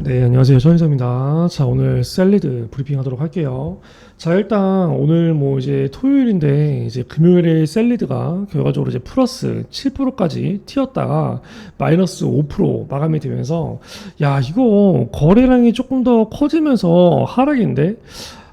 네, 안녕하세요. 전인사입니다. 자, 오늘 샐리드 브리핑 하도록 할게요. 자, 일단 오늘 뭐 이제 토요일인데 이제 금요일에 샐리드가 결과적으로 이제 플러스 7%까지 튀었다가 마이너스 5% 마감이 되면서 야, 이거 거래량이 조금 더 커지면서 하락인데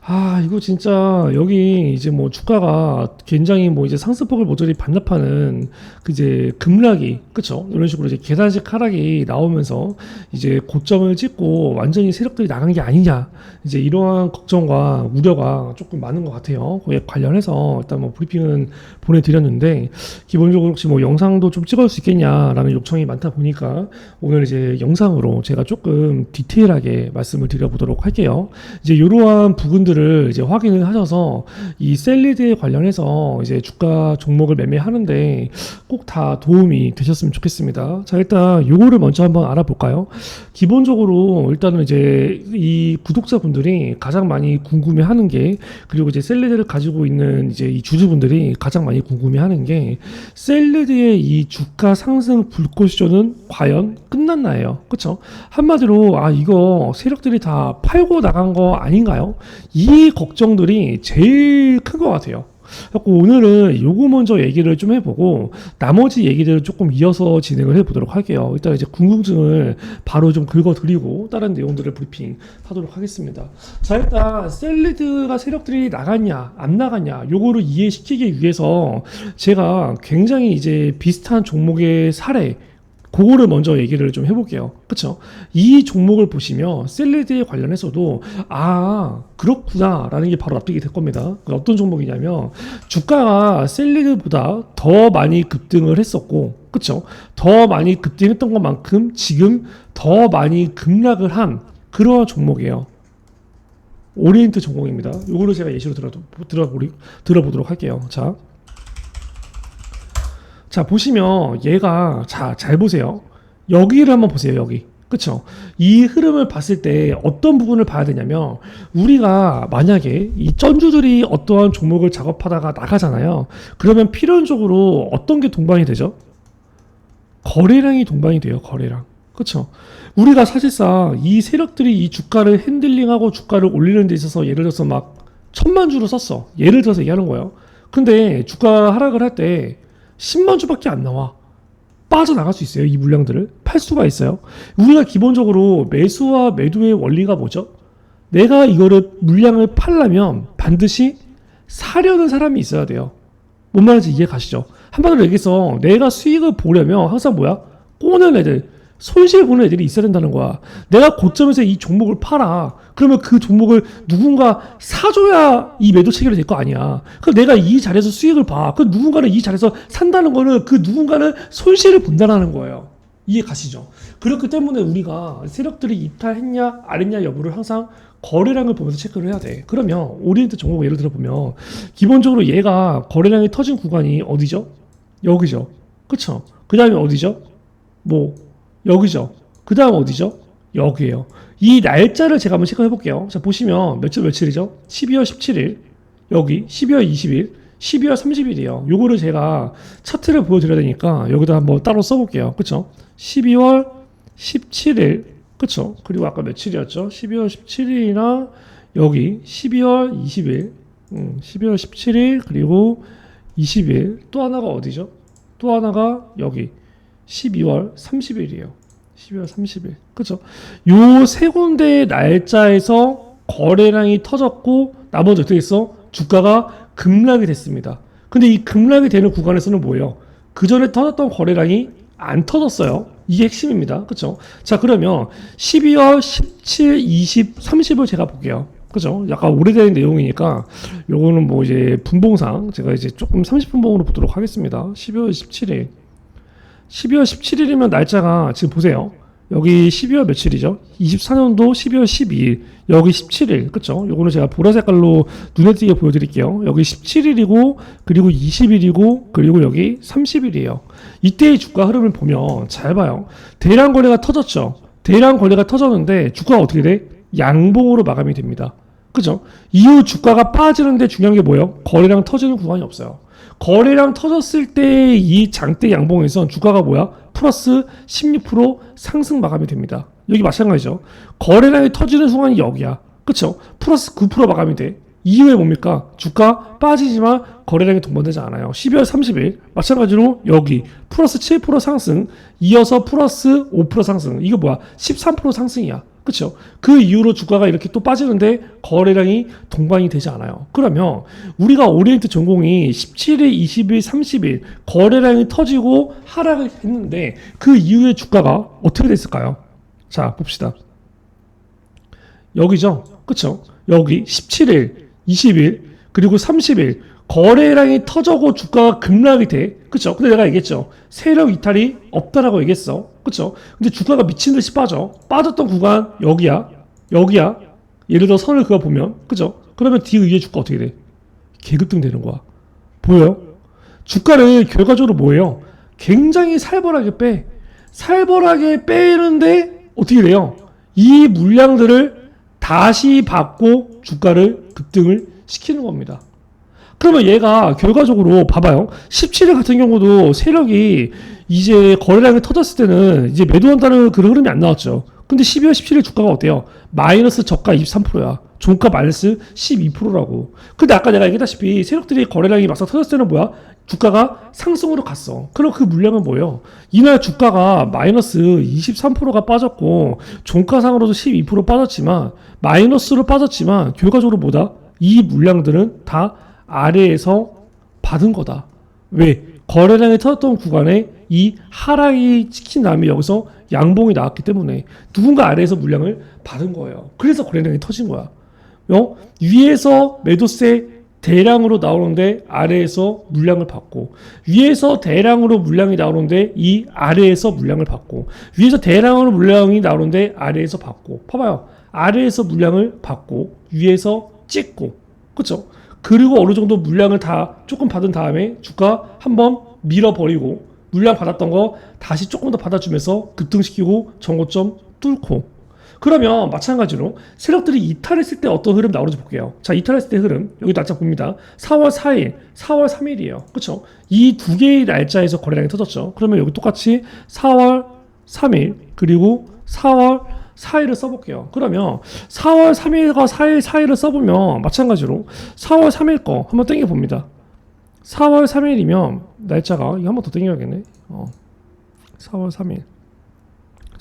아, 이거 진짜 여기 이제 뭐 주가가 굉장히 뭐 이제 상승폭을 모조리 반납하는 그 이제 급락이 그쵸? 이런 식으로 이제 계단식 하락이 나오면서 이제 고점을 찍고 완전히 세력들이 나간 게 아니냐 이제 이러한 걱정과 우려가 조금 많은 것 같아요. 거기에 관련해서 일단 뭐 브리핑은 보내드렸는데 기본적으로 혹시 뭐 영상도 좀 찍을 수 있겠냐라는 요청이 많다 보니까 오늘 이제 영상으로 제가 조금 디테일하게 말씀을 드려보도록 할게요. 이제 이러한 부분들 을 이제 확인을 하셔서 이 셀리드에 관련해서 이제 주가 종목을 매매하는데 꼭 다 도움이 되셨으면 좋겠습니다. 자, 일단 요거를 먼저 한번 알아볼까요? 기본적으로 일단은 이제 이 구독자분들이 가장 많이 궁금해 하는 게 그리고 이제 셀리드를 가지고 있는 이제 이 주주분들이 가장 많이 궁금해 하는 게 셀리드의 이 주가 상승 불꽃쇼는 과연 끝났나요? 그쵸? 한마디로 아, 이거 세력들이 다 팔고 나간 거 아닌가요? 이 걱정들이 제일 큰 것 같아요. 그래서 오늘은 요거 먼저 얘기를 좀 해보고 나머지 얘기들을 조금 이어서 진행을 해보도록 할게요. 일단 이제 궁금증을 바로 좀 긁어드리고 다른 내용들을 브리핑 하도록 하겠습니다. 자 일단 셀리드가 세력들이 나갔냐 안 나갔냐 요거를 이해시키기 위해서 제가 굉장히 이제 비슷한 종목의 사례 그거를 먼저 얘기를 좀 해볼게요. 그쵸? 이 종목을 보시면 셀리드에 관련해서도 아 그렇구나라는 게 바로 납득이 될 겁니다. 그 어떤 종목이냐면 주가가 셀리드보다 더 많이 급등을 했었고 그쵸? 더 많이 급등했던 것만큼 지금 더 많이 급락을 한 그러한 종목이에요. 오리엔트 전공입니다. 요거를 제가 예시로 들어보도록 할게요. 자. 자, 보시면 얘가, 자, 잘 보세요. 여기를 한번 보세요, 여기. 그쵸? 이 흐름을 봤을 때 어떤 부분을 봐야 되냐면, 우리가 만약에 이 쩐주들이 어떠한 종목을 작업하다가 나가잖아요. 그러면 필연적으로 어떤 게 동반이 되죠? 거래량이 동반이 돼요, 거래량. 그쵸? 우리가 사실상 이 세력들이 이 주가를 핸들링하고 주가를 올리는 데 있어서 예를 들어서 막 천만 주를 썼어. 예를 들어서 얘기하는 거예요. 근데 주가 하락을 할 때 10만 주밖에 안 나와. 빠져나갈 수 있어요. 이 물량들을. 팔 수가 있어요. 우리가 기본적으로 매수와 매도의 원리가 뭐죠? 내가 이거를 물량을 팔려면 반드시 사려는 사람이 있어야 돼요. 뭔 말인지 이해 가시죠? 한마디로 얘기해서 내가 수익을 보려면 항상 뭐야? 꼬는 애들, 손실 보는 애들이 있어야 된다는 거야. 내가 고점에서 이 종목을 팔아. 그러면 그 종목을 누군가 사줘야 이 매도 체결이 될 거 아니야. 그럼 내가 이 자리에서 수익을 봐. 그 누군가는 이 자리에서 산다는 거는 그 누군가는 손실을 본다는 거예요. 이해 가시죠? 그렇기 때문에 우리가 세력들이 이탈했냐 안 했냐 여부를 항상 거래량을 보면서 체크를 해야 돼. 그러면 오리엔트 종목 예를 들어 보면 기본적으로 얘가 거래량이 터진 구간이 어디죠? 여기죠. 그쵸? 그 다음에 어디죠? 뭐 여기죠. 그 다음 어디죠? 여기에요. 이 날짜를 제가 한번 체크해 볼게요. 자, 보시면 며칠 며칠이죠? 12월 17일, 여기 12월 20일, 12월 30일이에요. 요거를 제가 차트를 보여드려야 되니까 여기다 한번 따로 써볼게요. 그쵸? 12월 17일, 그쵸? 그리고 아까 며칠이었죠? 12월 17일이나 여기 12월 20일, 음, 12월 17일, 그리고 20일, 또 하나가 어디죠? 또 하나가 여기 12월 30일이에요. 12월 30일. 그죠? 요 세 군데의 날짜에서 거래량이 터졌고 나머지 어떻게 했어? 주가가 급락이 됐습니다. 근데 이 급락이 되는 구간에서는 뭐예요? 그 전에 터졌던 거래량이 안 터졌어요. 이게 핵심입니다. 그죠? 자, 그러면 12월 17, 20, 30을 제가 볼게요. 그죠? 약간 오래된 내용이니까 요거는 뭐 이제 분봉상 제가 이제 조금 30분봉으로 보도록 하겠습니다. 12월 17일. 12월 17일이면 날짜가 지금 보세요. 여기 12월 며칠이죠? 24년도 12월 12일. 여기 17일. 그쵸? 요거는 제가 보라 색깔로 눈에 띄게 보여드릴게요. 여기 17일이고, 그리고 20일이고, 그리고 여기 30일이에요. 이때의 주가 흐름을 보면 잘 봐요. 대량 거래가 터졌죠? 대량 거래가 터졌는데 주가가 어떻게 돼? 양봉으로 마감이 됩니다. 그죠? 이후 주가가 빠지는데 중요한 게 뭐예요? 거래량 터지는 구간이 없어요. 거래량 터졌을 때 이 장대 양봉에선 주가가 뭐야? 플러스 16% 상승 마감이 됩니다. 여기 마찬가지죠. 거래량이 터지는 순간이 여기야. 그쵸? 플러스 9% 마감이 돼. 이후에 뭡니까? 주가 빠지지만 거래량이 동반되지 않아요. 12월 30일 마찬가지로 여기 플러스 7% 상승 이어서 플러스 5% 상승 이거 뭐야? 13% 상승이야. 그쵸? 그 이후로 주가가 이렇게 또 빠지는데 거래량이 동반이 되지 않아요. 그러면 우리가 오리엔트 전공이 17일, 20일, 30일 거래량이 터지고 하락을 했는데 그 이후에 주가가 어떻게 됐을까요? 자, 봅시다. 여기죠. 그쵸? 여기 17일, 20일, 그리고 30일 거래량이 터져고 주가가 급락이 돼. 그쵸? 근데 내가 얘기했죠. 세력 이탈이 없다라고 얘기했어. 그쵸? 근데 주가가 미친 듯이 빠져. 빠졌던 구간 여기야. 여기야. 예를 들어 선을 그어 보면. 그죠? 그러면 뒤 위에 주가 어떻게 돼? 계급등 되는 거야. 보여요? 주가를 결과적으로 뭐예요? 굉장히 살벌하게 빼. 살벌하게 빼는데 어떻게 돼요? 이 물량들을 다시 받고 주가를 급등을 시키는 겁니다. 그러면 얘가 결과적으로 봐봐요. 17일 같은 경우도 세력이 이제 거래량이 터졌을 때는 이제 매도한다는 그런 흐름이 안 나왔죠. 근데 12월 17일 주가가 어때요? 마이너스 저가 23%야. 종가 마이너스 12%라고. 근데 아까 내가 얘기했다시피 세력들이 거래량이 막상 터졌을 때는 뭐야? 주가가 상승으로 갔어. 그럼 그 물량은 뭐예요? 이날 주가가 마이너스 23%가 빠졌고 종가상으로도 12% 빠졌지만 마이너스로 빠졌지만 결과적으로 뭐다? 이 물량들은 다 아래에서 받은 거다. 왜? 거래량이 터졌던 구간에 이 하락이 찍힌 다음에 여기서 양봉이 나왔기 때문에 누군가 아래에서 물량을 받은 거예요. 그래서 거래량이 터진 거야. 어? 위에서 매도세 대량으로 나오는데 아래에서 물량을 받고 위에서 대량으로 물량이 나오는데 이 아래에서 물량을 받고 위에서 대량으로 물량이 나오는데 아래에서 받고 봐봐요 아래에서 물량을 받고 위에서 찍고 그렇죠 그리고 어느 정도 물량을 다 조금 받은 다음에 주가 한번 밀어버리고 물량 받았던 거 다시 조금 더 받아주면서 급등시키고 정고점 뚫고 그러면 마찬가지로 세력들이 이탈했을 때 어떤 흐름 나오는지 볼게요. 자, 이탈했을 때 흐름 여기 날짜 봅니다. 4월 4일, 4월 3일이에요. 그렇죠? 이 두 개의 날짜에서 거래량이 터졌죠. 그러면 여기 똑같이 4월 3일 그리고 4월 4일을 써볼게요. 그러면 4월 3일과 4일 4일을 써보면 마찬가지로 4월 3일 거 한번 땡겨 봅니다. 4월 3일이면 날짜가 이거 한번 더 땡겨야겠네. 어. 4월 3일.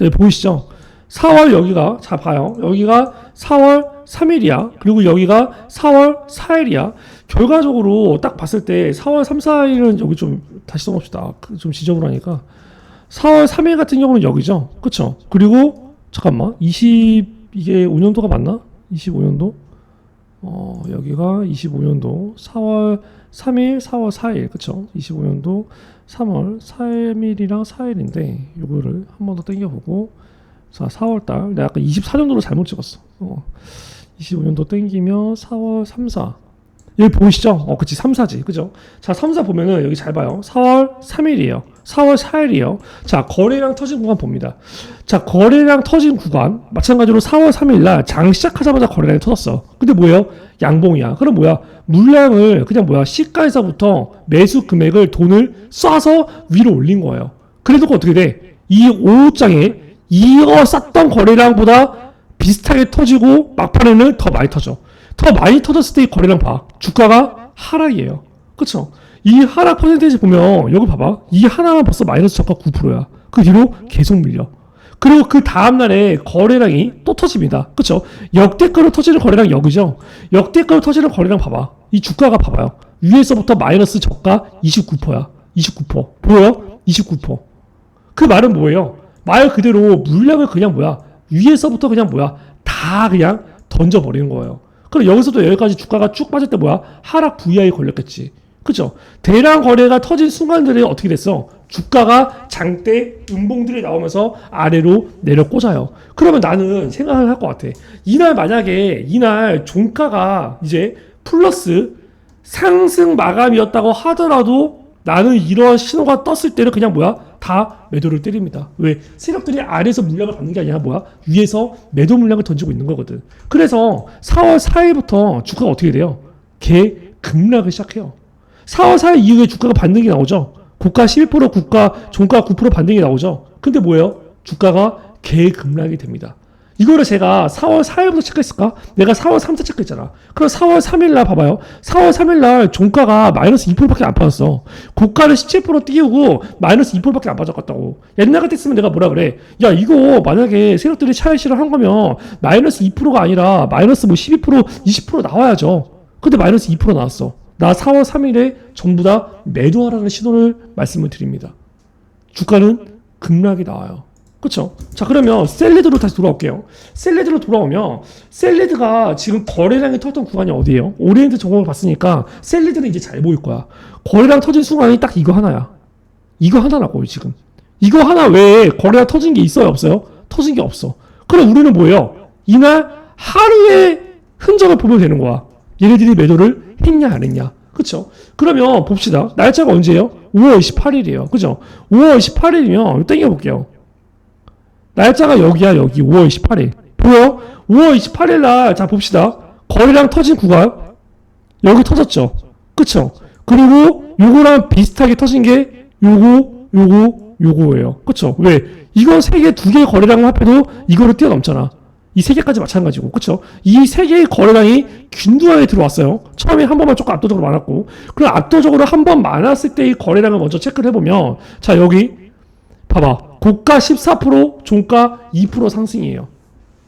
여기 보이시죠? 4월 여기가 자 봐요. 여기가 4월 3일이야. 그리고 여기가 4월 4일이야. 결과적으로 딱 봤을 때 4월 3, 4일은 여기 좀 다시 써봅시다. 그좀 지저분하니까 4월 3일 같은 경우는 여기죠. 그쵸? 그리고 잠깐만 20 이게 5년도가 맞나? 25년도? 어 여기가 25년도 4월 3일, 4월 4일 그쵸? 25년도 3월 3일이랑 4일인데 요거를 한 번 더 땡겨보고 자, 4월달. 내가 아까 24년도로 잘못 찍었어. 어. 25년도 땡기면 4월 3, 4. 여기 보이시죠? 어, 그치. 3, 4지. 그죠? 자, 3, 4 보면은 여기 잘 봐요. 4월 3일이에요. 4월 4일이에요. 자, 거래량 터진 구간 봅니다. 자, 거래량 터진 구간. 마찬가지로 4월 3일 날 장 시작하자마자 거래량이 터졌어. 근데 뭐예요? 양봉이야. 그럼 뭐야? 물량을 그냥 뭐야? 시가에서부터 매수 금액을 돈을 쏴서 위로 올린 거예요. 그래도 어떻게 돼? 이 5장에 이어 쌌던 거래량보다 비슷하게 터지고 막판에는 더 많이 터져. 더 많이 터졌을 때 이 거래량 봐. 주가가 하락이에요. 그쵸? 이 하락 퍼센테이지 보면 여기 봐봐. 이 하나만 벌써 마이너스 저가 9%야. 그 뒤로 계속 밀려. 그리고 그 다음날에 거래량이 또 터집니다. 그쵸? 역대가로 터지는 거래량 여기죠? 역대가로 터지는 거래량 봐봐. 이 주가가 봐봐요. 위에서부터 마이너스 저가 29%야. 29%. 보여요? 29%. 그 말은 뭐예요? 말 그대로 물량을 그냥 뭐야 위에서부터 그냥 뭐야 다 그냥 던져버리는 거예요. 그럼 여기서도 여기까지 주가가 쭉 빠질 때 뭐야 하락 VI 걸렸겠지. 그죠? 대량 거래가 터진 순간들이 어떻게 됐어? 주가가 장대 음봉들이 나오면서 아래로 내려 꽂아요. 그러면 나는 생각을 할 것 같아. 이날 만약에 이날 종가가 이제 플러스 상승 마감이었다고 하더라도 나는 이러한 신호가 떴을 때는 그냥 뭐야 다 매도를 때립니다. 왜? 세력들이 아래에서 물량을 받는 게 아니라 뭐야? 위에서 매도 물량을 던지고 있는 거거든. 그래서 4월 4일부터 주가가 어떻게 돼요? 개 급락을 시작해요. 4월 4일 이후에 주가가 반등이 나오죠. 고가 12% 국가 종가 9% 반등이 나오죠. 근데 뭐예요? 주가가 개 급락이 됩니다. 이거를 제가 4월 4일부터 체크했을까? 내가 4월 3일 체크했잖아. 그럼 4월 3일날 봐봐요. 4월 3일날 종가가 마이너스 2%밖에 안 빠졌어. 고가를 17% 띄우고 마이너스 2%밖에 안 빠졌다고. 옛날 같았으면 내가 뭐라 그래? 야 이거 만약에 세력들이 차익실을 한 거면 마이너스 2%가 아니라 마이너스 뭐 12% 20% 나와야죠. 근데 마이너스 2% 나왔어. 나 4월 3일에 전부 다 매도하라는 신호를 말씀을 드립니다. 주가는 급락이 나와요. 그렇죠? 자 그러면 셀레드로 다시 돌아올게요. 셀레드로 돌아오면 셀레드가 지금 거래량이 터졌던 구간이 어디예요? 오리엔트 전공을 봤으니까 셀레드는 이제 잘 보일 거야. 거래량 터진 순간이 딱 이거 하나야. 이거 하나라고요 지금. 이거 하나 외에 거래량 터진 게 있어요 없어요? 터진 게 없어. 그럼 우리는 뭐예요? 이날 하루의 흔적을 보면 되는 거야. 얘네들이 매도를 했냐 안 했냐. 그쵸? 그러면 봅시다. 날짜가 언제예요? 5월 28일이에요. 그죠? 5월 28일이면 땡겨 볼게요. 날짜가 여기야 여기 5월 28일 보여? 5월 28일 날 자 봅시다 거래량 터진 구간 여기 터졌죠 그쵸? 그리고 요거랑 비슷하게 터진 게 요거 요거 요거예요 그쵸? 왜? 이거 세 개 두 개의 거래량을 합해도 이거를 뛰어넘잖아 이 세 개까지 마찬가지고 그쵸? 이 세 개의 거래량이 균등하게 들어왔어요 처음에 한 번만 조금 압도적으로 많았고 그럼 압도적으로 한 번 많았을 때의 거래량을 먼저 체크를 해보면 자 여기 봐봐. 고가 14%, 종가 2% 상승이에요.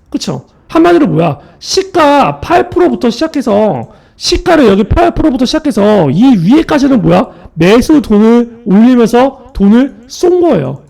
그쵸? 한마디로 뭐야? 시가 8%부터 시작해서, 시가를 여기 8%부터 시작해서, 이 위에까지는 뭐야? 매수 돈을 올리면서 돈을 쏜 거예요.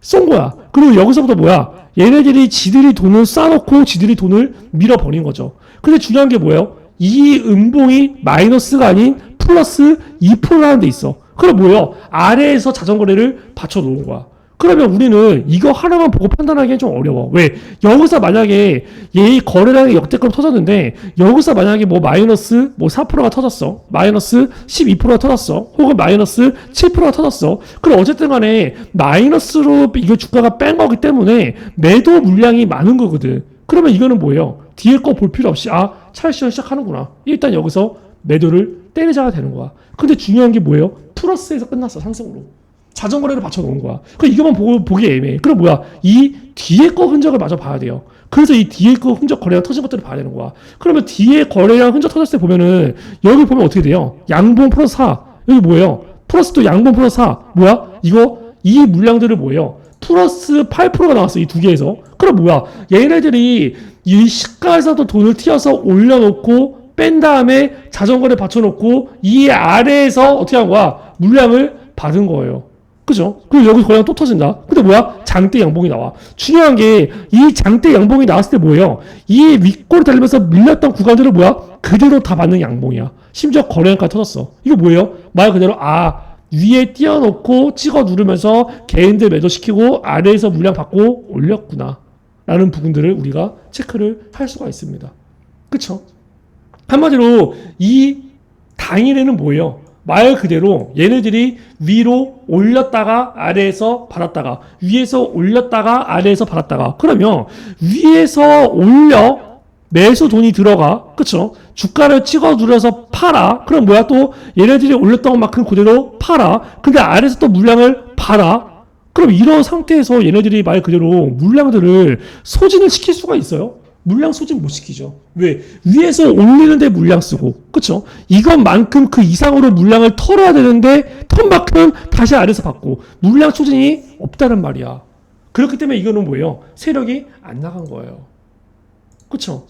쏜 거야. 그리고 여기서부터 뭐야? 얘네들이 지들이 돈을 쌓아놓고 지들이 돈을 밀어버린 거죠. 근데 중요한 게 뭐예요? 이 음봉이 마이너스가 아닌 플러스 2%라는 데 있어. 그럼 뭐예요? 아래에서 자전거래를 받쳐 놓은 거야. 그러면 우리는 이거 하나만 보고 판단하기엔 좀 어려워. 왜? 여기서 만약에 얘 거래량이 역대급 터졌는데 여기서 만약에 뭐 마이너스 뭐 4%가 터졌어. 마이너스 12%가 터졌어. 혹은 마이너스 7%가 터졌어. 그럼 어쨌든 간에 마이너스로 이거 주가가 뺀 거기 때문에 매도 물량이 많은 거거든. 그러면 이거는 뭐예요? 뒤에 거 볼 필요 없이 아 차익 시작하는구나. 일단 여기서 매도를 때리자가 되는 거야. 근데 중요한 게 뭐예요? 플러스에서 끝났어 상승으로. 자전거래를 받쳐 놓은 거야. 그 이거만 보고 보기 애매해. 그럼 뭐야? 이 뒤에 거 흔적을 마저 봐야 돼요. 그래서 이 뒤에 거 흔적 거래량 터진 것들을 봐야 되는 거야. 그러면 뒤에 거래량 흔적 터졌을 때 보면은 여기 보면 어떻게 돼요? 양봉 플러스 4. 여기 뭐예요? 플러스 또 양봉 플러스 4. 뭐야? 이거 이 물량들을 뭐예요? 플러스 8%가 나왔어. 이 두 개에서. 그럼 뭐야? 얘네들이 이 시가에서도 돈을 튀어서 올려놓고 뺀 다음에 자전거를 받쳐놓고 이 아래에서 어떻게 한 거야? 물량을 받은 거예요. 그죠? 그리고 여기 거래량 또 터진다. 근데 뭐야? 장대 양봉이 나와. 중요한 게 이 장대 양봉이 나왔을 때 뭐예요? 이 윗골을 달리면서 밀렸던 구간들은 뭐야? 그대로 다 받는 양봉이야. 심지어 거래량까지 터졌어. 이거 뭐예요? 말 그대로 아 위에 띄워놓고 찍어 누르면서 개인들 매도시키고 아래에서 물량 받고 올렸구나. 라는 부분들을 우리가 체크를 할 수가 있습니다. 그쵸? 한마디로 이 당일에는 뭐예요? 말 그대로 얘네들이 위로 올렸다가 아래에서 받았다가 위에서 올렸다가 아래에서 받았다가 그러면 위에서 올려 매수 돈이 들어가. 그쵸? 주가를 찍어 누려서 팔아. 그럼 뭐야 또? 얘네들이 올렸던 만큼 그대로 팔아. 근데 아래에서 또 물량을 팔아. 그럼 이런 상태에서 얘네들이 말 그대로 물량들을 소진을 시킬 수가 있어요 물량 소진 못 시키죠. 왜? 위에서 올리는데 물량 쓰고, 그쵸? 이것만큼 그 이상으로 물량을 털어야 되는데, 턴 만큼 다시 아래서 받고, 물량 소진이 없다는 말이야. 그렇기 때문에 이거는 뭐예요? 세력이 안 나간 거예요. 그쵸?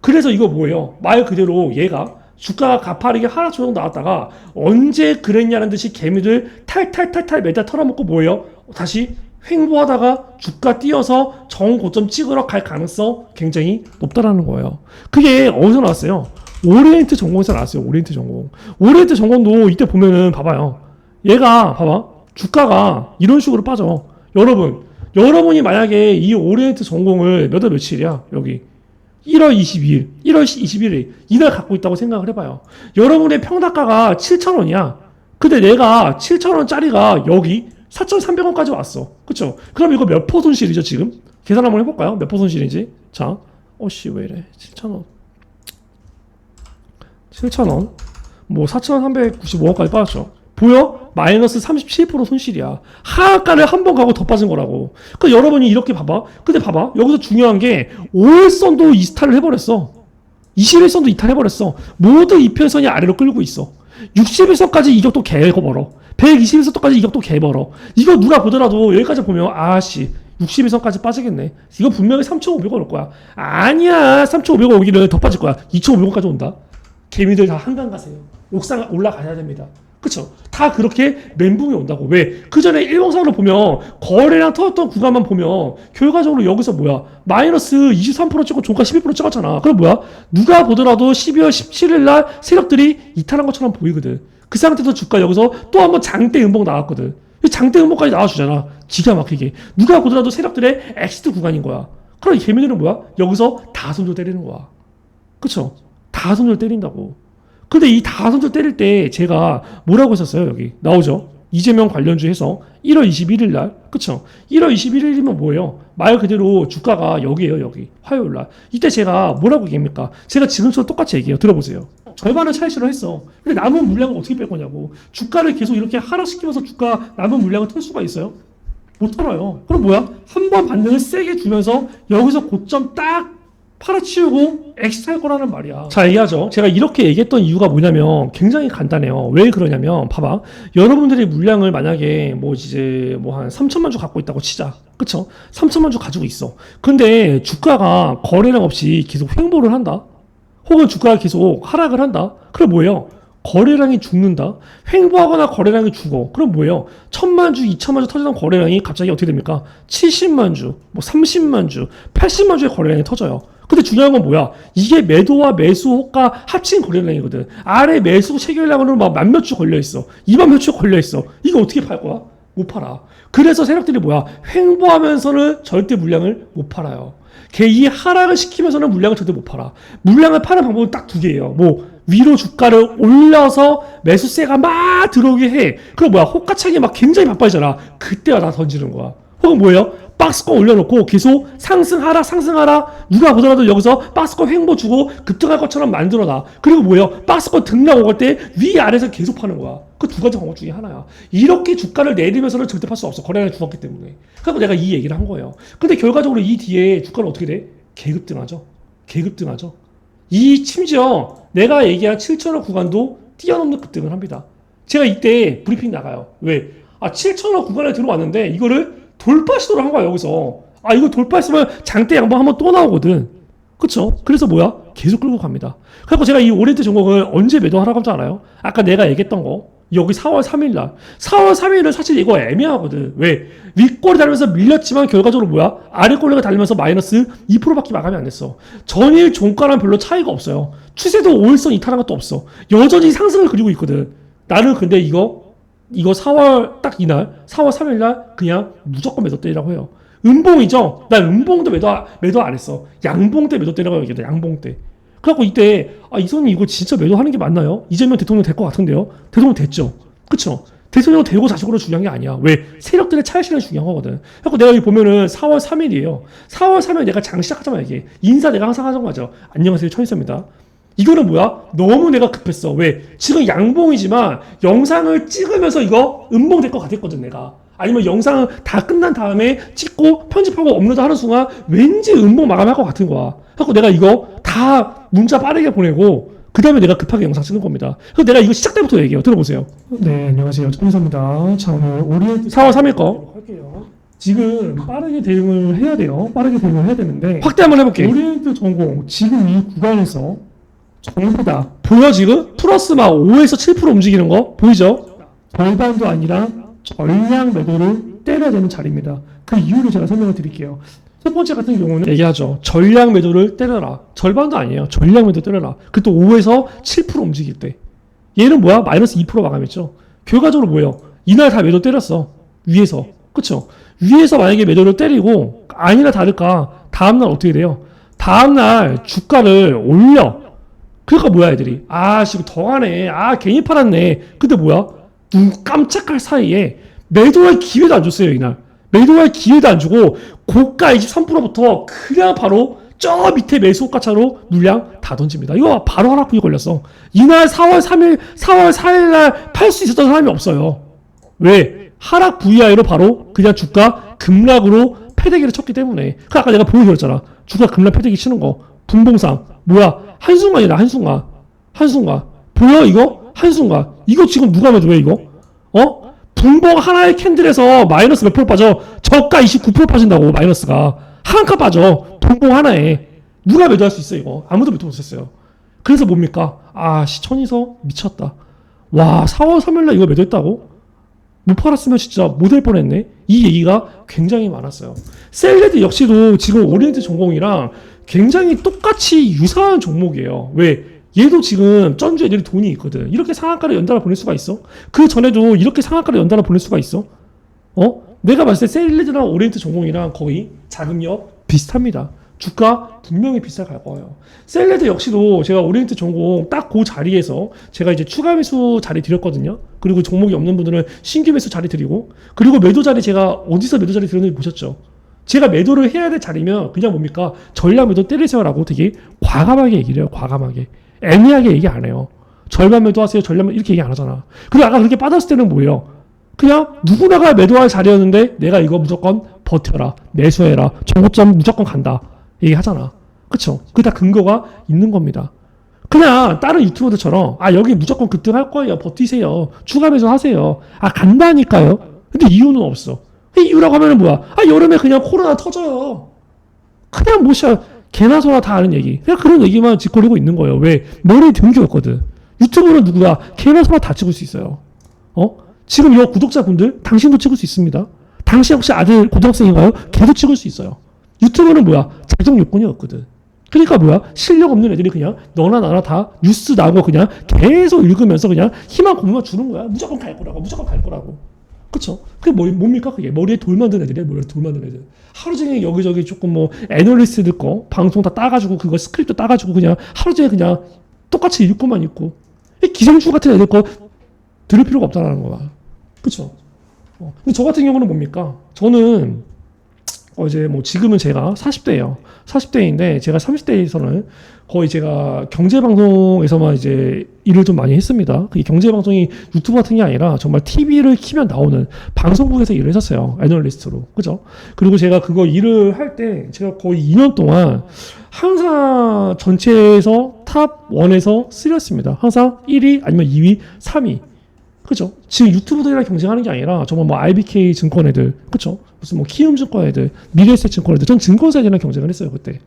그래서 이거 뭐예요? 말 그대로 얘가 주가가 가파르게 하나 조정 나왔다가 언제 그랬냐는 듯이 개미들 탈탈탈탈 매달 털어먹고 뭐예요? 다시 횡보하다가 주가 뛰어서 정고점 찍으러 갈 가능성 굉장히 높다라는 거예요. 그게 어디서 나왔어요? 오리엔트 전공에서 나왔어요. 오리엔트 전공. 오리엔트 전공도 이때 보면은 봐봐요. 얘가 봐봐. 주가가 이런 식으로 빠져. 여러분, 여러분이 만약에 이 오리엔트 전공을 몇 월 며칠이야? 여기 1월 22일, 1월 21일 이날 갖고 있다고 생각을 해봐요. 여러분의 평당가가 7,000원이야. 근데 내가 7,000원짜리가 여기 4,300원까지 왔어. 그쵸? 그럼 이거 몇 퍼 손실이죠, 지금? 계산 한번 해볼까요? 몇 퍼 손실인지? 자, 어씨, 왜 이래? 7,000원. 7,000원. 뭐 4,395원까지 빠졌죠. 보여? 마이너스 37% 손실이야. 하한가를 한 번 가고 더 빠진 거라고. 그 여러분이 이렇게 봐봐. 근데 봐봐. 여기서 중요한 게 5일선도 이탈을 해버렸어. 21선도 이탈해버렸어. 모두 이평선이 아래로 끌고 있어. 61선까지 이격도 개 벌어. 121선까지 이격도 개 벌어. 이거 누가 보더라도 여기까지 보면 아씨 61선까지 빠지겠네. 이거 분명히 3,500원 올 거야. 아니야 3,500원 오기를 더 빠질 거야. 2,500원까지 온다. 개미들 다 한강 가세요. 옥상 올라가야 됩니다. 그쵸? 다 그렇게 멘붕이 온다고. 왜? 그 전에 일봉상으로 보면 거래량 터졌던 구간만 보면 결과적으로 여기서 뭐야? 마이너스 23% 찍고 종가 12% 찍었잖아. 그럼 뭐야? 누가 보더라도 12월 17일 날 세력들이 이탈한 것처럼 보이거든. 그 상태에서 주가 여기서 또 한번 장대 음봉 나왔거든. 장대 음봉까지 나와주잖아. 기가 막히게. 누가 보더라도 세력들의 엑시트 구간인 거야. 그럼 이 개미들은 뭐야? 여기서 다손절 때리는 거야. 그쵸? 다손절 때린다고. 근데 이 다손절 때릴 때 제가 뭐라고 했었어요 여기 나오죠 이재명 관련주 해서 1월 21일 날 그쵸 1월 21일이면 뭐예요 말 그대로 주가가 여기에요 여기 화요일 날 이때 제가 뭐라고 얘기합니까 제가 지금처럼 똑같이 얘기해요 들어보세요 절반은 차익실을 했어 근데 남은 물량을 어떻게 뺄 거냐고 주가를 계속 이렇게 하락시키면서 주가 남은 물량을 털 수가 있어요 못 털어요 그럼 뭐야 한 번 반등을 세게 주면서 여기서 고점 딱 팔아치우고 엑스할 거라는 말이야. 자, 얘기하죠. 제가 이렇게 얘기했던 이유가 뭐냐면 굉장히 간단해요. 왜 그러냐면 봐봐. 여러분들이 물량을 만약에 뭐 이제 뭐 한 3천만 주 갖고 있다고 치자. 그쵸? 3천만 주 가지고 있어. 근데 주가가 거래량 없이 계속 횡보를 한다. 혹은 주가가 계속 하락을 한다. 그럼 뭐예요? 거래량이 죽는다. 횡보하거나 거래량이 죽어. 그럼 뭐예요? 천만 주, 이천만 주 터지던 거래량이 갑자기 어떻게 됩니까? 70만 주, 뭐 30만 주, 80만 주의 거래량이 터져요. 근데 중요한 건 뭐야? 이게 매도와 매수 호가 합친 거래량이거든. 아래 매수 체결량으로 막 만몇 주 걸려 있어. 2만 몇 주 걸려 있어. 이거 어떻게 팔 거야? 못 팔아. 그래서 세력들이 뭐야? 횡보하면서는 절대 물량을 못 팔아요. 걔이 하락을 시키면서는 물량을 절대 못 팔아. 물량을 파는 방법은 딱 두 개예요. 뭐 위로 주가를 올려서 매수세가 막 들어오게 해. 그럼 뭐야? 호가창이 막 굉장히 바빠지잖아. 그때가 나 던지는 거야. 혹은 뭐예요? 박스권 올려놓고 계속 상승하라 상승하라 누가 보더라도 여기서 박스권 횡보 주고 급등할 것처럼 만들어놔 그리고 뭐예요 박스권 등락 오갈 때 위아래에서 계속 파는 거야 그 두 가지 방법 중에 하나야. 이렇게 주가를 내리면서는 절대 팔 수 없어. 거래량이 죽었기 때문에. 그래서 내가 이 얘기를 한 거예요. 근데 결과적으로 이 뒤에 주가는 어떻게 돼? 개급등하죠? 개급등하죠? 이 심지어 내가 얘기한 7천원 구간도 뛰어넘는 급등을 합니다. 제가 이때 브리핑 나가요. 왜? 아 7천원 구간에 들어왔는데 이거를 돌파 시도를 한 거야 여기서. 아 이거 돌파했으면 장대 양봉 한번 또 나오거든. 그쵸? 그래서 뭐야? 계속 끌고 갑니다. 그래서 제가 이 오렌트 종목을 언제 매도하라고 한줄 알아요? 아까 내가 얘기했던 거 여기 4월 3일 날 4월 3일은 사실 이거 애매하거든 왜? 윗꼬리 달리면서 밀렸지만 결과적으로 뭐야? 아래꼬리가 달리면서 마이너스 2%밖에 마감이 안 됐어 전일 종가랑 별로 차이가 없어요 추세도 5일선 이탈한 것도 없어 여전히 상승을 그리고 있거든 나는 근데 이거 이거 4월 딱 이날 4월 3일 날 그냥 무조건 매도 때리라고 해요. 음봉이죠. 난 음봉도 매도 매도 안 했어. 양봉 때 매도 때리라고 얘기했다. 양봉 때. 그래갖고 이때 아 이선님 이거 진짜 매도하는 게 맞나요? 이재명 대통령 될 것 같은데요. 대통령 됐죠. 그쵸? 대통령 되고 자식으로 중요한 게 아니야. 왜? 세력들의 차이실이 중요한 거거든. 그래서 내가 여기 보면은 4월 3일이에요. 4월 3일 내가 장 시작하자마자 얘기해. 인사 내가 항상 하던 거죠. 안녕하세요. 천희사입니다. 이거는 뭐야? 너무 내가 급했어. 왜? 지금 양봉이지만 영상을 찍으면서 이거 음봉 될 것 같았거든, 내가. 아니면 영상을 다 끝난 다음에 찍고 편집하고 업로드 하는 순간 왠지 음봉 마감할 것 같은 거야. 그래서 내가 이거 다 문자 빠르게 보내고 그 다음에 내가 급하게 영상 찍은 겁니다. 그래서 내가 이거 시작 때부터 얘기해요. 들어보세요. 네, 안녕하세요. 천사입니다. 자, 오늘 오리엔트 4월 3일 거. 할게요. 지금 빠르게 대응을 해야 돼요. 빠르게 대응을 해야 되는데 확대 한번 해볼게. 오리엔트 전공 지금 이 구간에서 전부 다 보여 지금? 플러스 막 5에서 7% 움직이는 거 보이죠? 절반도 아니라 전량 매도를 때려야 되는 자리입니다. 그 이유를 제가 설명을 드릴게요. 첫 번째 같은 경우는 얘기하죠. 전량 매도를 때려라. 절반도 아니에요. 전량 매도 때려라. 그또 5에서 7% 움직일 때. 얘는 뭐야? 마이너스 2% 마감했죠. 결과적으로 뭐예요? 이날 다 매도 때렸어. 위에서. 그쵸? 위에서 만약에 매도를 때리고 아니나 다를까 다음날 어떻게 돼요? 다음날 주가를 올려. 그러니까 뭐야 애들이 아 지금 더 가네 아 괜히 팔았네 근데 뭐야 눈 깜짝할 사이에 매도할 기회도 안 줬어요 이날 매도할 기회도 안 주고 고가 23%부터 그냥 바로 저 밑에 매수 가차로 물량 다 던집니다. 이거 바로 하락폭이 걸렸어. 이날 4월 3일, 4월 4일 날 팔 수 있었던 사람이 없어요. 왜? 하락 VI로 바로 그냥 주가 급락으로 패대기를 쳤기 때문에. 그 아까 내가 보여드렸잖아. 주가 급락 패대기 치는 거. 분봉상. 뭐야? 한순간이다, 한순간. 한순간. 보여, 이거? 한순간. 이거 지금 누가 매도해, 이거? 어? 분봉 하나의 캔들에서 마이너스 몇 프로 빠져? 저가 29% 빠진다고, 마이너스가. 한 칸 빠져. 분봉 하나에. 누가 매도할 수 있어, 이거? 아무도 매도 못했어요. 그래서 뭡니까? 아, 시천이서 미쳤다. 와, 4월 3일날 이거 매도했다고? 못 팔았으면 진짜 못 할 뻔했네. 이 얘기가 굉장히 많았어요. 셀레드 역시도 지금 오리엔트 전공이랑 굉장히 똑같이 유사한 종목이에요. 왜? 얘도 지금 전주 애들이 돈이 있거든. 이렇게 상한가를 연달아 보낼 수가 있어? 그 전에도 이렇게 상한가를 연달아 보낼 수가 있어? 어? 내가 봤을 때 셀레드랑 오리엔트 전공이랑 거의 자금력 비슷합니다. 주가 분명히 비싸게 갈 거예요. 셀레드 역시도 제가 오리엔트 전공 딱 그 자리에서 제가 이제 추가 매수 자리 드렸거든요. 그리고 종목이 없는 분들은 신규 매수 자리 드리고 그리고 매도 자리 제가 어디서 매도 자리 드렸는지 보셨죠? 제가 매도를 해야 될 자리면 그냥 뭡니까 전략 매도 때리세요라고 되게 과감하게 얘기를 해요. 과감하게 애매하게 얘기 안 해요. 절반 매도하세요. 매도 이렇게 얘기 안 하잖아. 그리고 아까 그렇게 빠졌을 때는 뭐예요? 그냥 누구나가 매도할 자리였는데 내가 이거 무조건 버텨라 매수해라 정고점 무조건 간다 얘기하잖아. 그쵸? 그게 다 근거가 있는 겁니다. 그냥 다른 유튜버들처럼 아 여기 무조건 급등할 거예요. 버티세요. 추가 매수 하세요. 아 간다니까요. 근데 이유는 없어. 그 이유라고 하면은 뭐야? 아 여름에 그냥 코로나 터져요. 그냥 뭐야 개나 소나 다 아는 얘기 그냥 그런 얘기만 짓거리고 있는 거예요 왜든게 없거든 유튜브는 누구야 개나 소나 다 찍을 수 있어요 어? 지금 이 구독자분들 당신도 찍을 수 있습니다. 당신 혹시 아들 고등학생인가요? 걔도 찍을 수 있어요. 유튜브는 뭐야? 자정 요건이 없거든. 그러니까 뭐야? 실력 없는 애들이 그냥 너나 나나 다 뉴스 나고 그냥 계속 읽으면서 그냥 희망 고문만 주는 거야. 무조건 갈 거라고, 무조건 갈 거라고. 그쵸? 그게 뭐, 뭡니까? 그게 머리에 돌 만든 애들이야, 머리에 돌 만든 애들. 하루 종일 여기저기 조금 뭐 애널리스트들 거 방송 다 따가지고 그거 스크립트 따가지고 그냥 하루 종일 그냥 똑같이 읽고만 있고. 이 기생충 같은 애들 거 들을 필요가 없다라는 거야. 그쵸? 어, 근데 저 같은 경우는 뭡니까? 저는 어 이제 뭐 지금은 제가 40대예요. 40대인데 제가 30대에서는 거의 제가 경제 방송에서만 이제 일을 좀 많이 했습니다. 그 경제 방송이 유튜브 같은 게 아니라 정말 TV를 키면 나오는 방송국에서 일을 했었어요. 애널리스트로. 그죠? 그리고 제가 그거 일을 할 때 제가 거의 2년 동안 항상 전체에서 탑 1에서 3였습니다. 항상 1위 아니면 2위, 3위. 그죠? 지금 유튜브들이랑 경쟁하는 게 아니라 정말 뭐 IBK 증권 애들, 그죠? 무슨 뭐 키움 증권 애들, 미래에셋 증권 애들, 전 증권사들이랑 경쟁을 했어요 그때.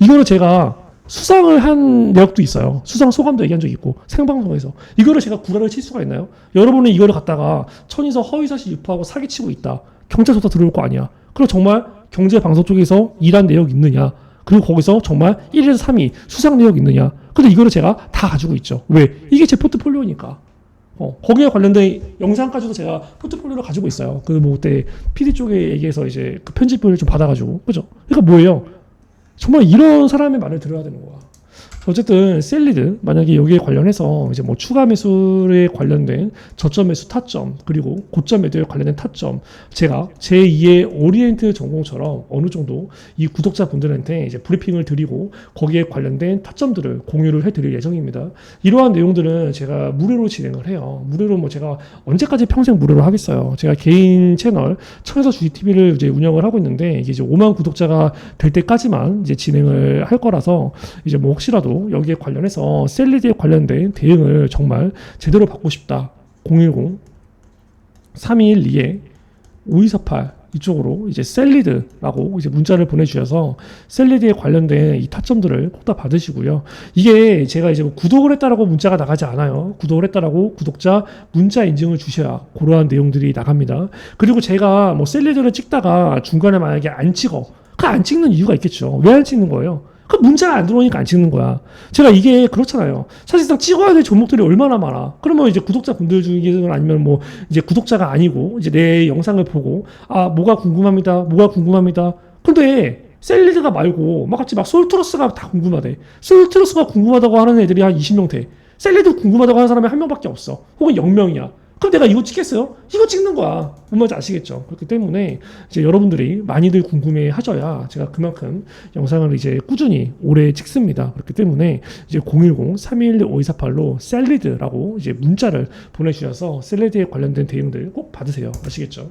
이거를 제가 수상을 한 내역도 있어요. 수상 소감도 얘기한 적 있고 생방송에서 이거를 제가 구라를 칠 수가 있나요? 여러분은 이거를 갖다가 천에서 허위사실 유포하고 사기치고 있다. 경찰서다 들어올 거 아니야. 그럼 정말 경제 방송 쪽에서 일한 내역 있느냐? 그리고 거기서 정말 1에서 3위 수상 내역 있느냐? 근데 이거를 제가 다 가지고 있죠. 왜? 이게 제 포트폴리오니까. 어, 거기에 관련된 영상까지도 제가 포트폴리오를 가지고 있어요. 그 뭐 그때 PD 쪽에 얘기해서 이제 그 편집을 좀 받아가지고 그죠? 그러니까 뭐예요? 정말 이런 사람의 말을 들어야 되는 거야. 어쨌든 셀리드 만약에 여기에 관련해서 이제 뭐 추가 매수에 관련된 저점 매수 타점 그리고 고점 매도에 관련된 타점 제가 제 2의 오리엔트 전공처럼 어느 정도 이 구독자분들한테 이제 브리핑을 드리고 거기에 관련된 타점들을 공유를 해드릴 예정입니다. 이러한 내용들은 제가 무료로 진행을 해요. 무료로 뭐 제가 언제까지 평생 무료로 하겠어요. 제가 개인 채널 청에서 주식 TV를 이제 운영을 하고 있는데 이제 5만 구독자가 될 때까지만 이제 진행을 할 거라서 이제 뭐 혹시라도 여기에 관련해서 셀리드에 관련된 대응을 정말 제대로 받고 싶다. 010 312에 5248 이쪽으로 이제 셀리드라고 이제 문자를 보내주셔서 셀리드에 관련된 이 타점들을 꼭 다 받으시고요. 이게 제가 이제 뭐 구독을 했다라고 문자가 나가지 않아요. 구독을 했다라고 구독자 문자 인증을 주셔야 그러한 내용들이 나갑니다. 그리고 제가 뭐 셀리드를 찍다가 중간에 만약에 안 찍어. 그 안 찍는 이유가 있겠죠. 왜 안 찍는 거예요? 그 문자가 안 들어오니까 안 찍는 거야. 제가 이게 그렇잖아요. 사실상 찍어야 될 종목들이 얼마나 많아. 그러면 이제 구독자분들 중에서는 아니면 뭐 이제 구독자가 아니고 이제 내 영상을 보고 아 뭐가 궁금합니다. 뭐가 궁금합니다. 근데 셀리드가 말고 막 같이 막 솔트러스가 다 궁금하대. 솔트러스가 궁금하다고 하는 애들이 한 20명 돼. 셀리드 궁금하다고 하는 사람이 한 명밖에 없어. 혹은 0명이야. 그럼 내가 이거 찍겠어요? 이거 찍는 거야. 뭔 말인지 아시겠죠? 그렇기 때문에 이제 여러분들이 많이들 궁금해 하셔야 제가 그만큼 영상을 이제 꾸준히 오래 찍습니다. 그렇기 때문에 이제 010-321-5248로 셀리드라고 이제 문자를 보내주셔서 셀리드에 관련된 대응들 꼭 받으세요. 아시겠죠?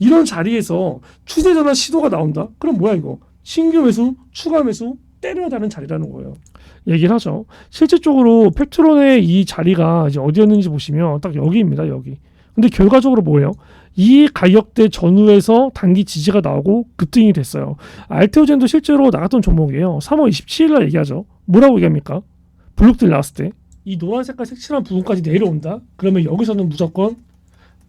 이런 자리에서 추세 전환 시도가 나온다? 그럼 뭐야 이거? 신규 매수, 추가 매수 때려야 되는 자리라는 거예요. 얘기를 하죠. 실질적으로 팩트론의 이 자리가 이제 어디였는지 보시면 딱 여기입니다. 여기. 근데 결과적으로 뭐예요? 이 가격대 전후에서 단기 지지가 나오고 급등이 됐어요. 알테오젠도 실제로 나갔던 종목이에요. 3월 27일 날 얘기하죠. 뭐라고 얘기합니까? 블록들 나왔을 때. 이 노란 색깔 색칠한 부분까지 내려온다? 그러면 여기서는 무조건